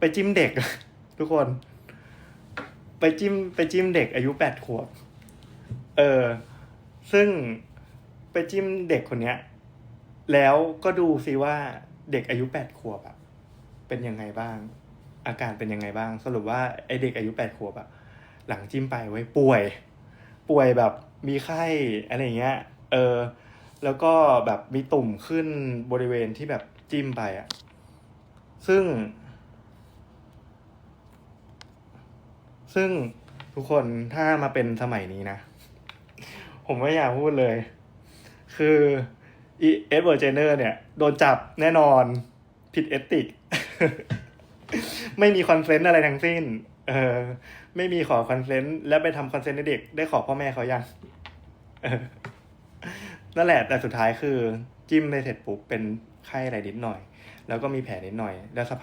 ไปจิ้มเด็ก ทุกคน ไปจิ้มไปจิ้มเด็กอายุแปดขวบ เออ ซึ่งไปจิ้มเด็กคนเนี้ย แล้วก็ดูซิว่าเด็กอายุแปดขวบอะเป็นยังไงบ้าง อาการเป็นยังไงบ้าง สรุปว่าไอเด็กอายุแปดขวบอะหลังจิ้มไปไว้ป่วย ป่วยแบบมีไข้อะไรเงี้ย เออ แล้วก็แบบมีตุ่มขึ้นบริเวณที่แบบจิ้มไปอะซึ่ง ซึ่งทุกคนถ้ามาเป็นสมัยนี้นะ ผมไม่อยากพูดเลย คือเอ็ดเวิร์ดเจเนอร์เนี่ย โดนจับแน่นอน ผิดเอติก ไม่มีคอนเซนต์อะไรทั้งสิ้น เออ ไม่มีขอคอนเซนต์แล้วไปทำคอนเซนต์ให้เด็ก ได้ขอพ่อแม่เขายังนั่นแหละ แต่สุดท้ายคือ จิ้มไปเสร็จปุ๊บเป็นไข้อะไรนิดหน่อย แล้วก็มีแผลนิดหน่อย แล้วสักพัก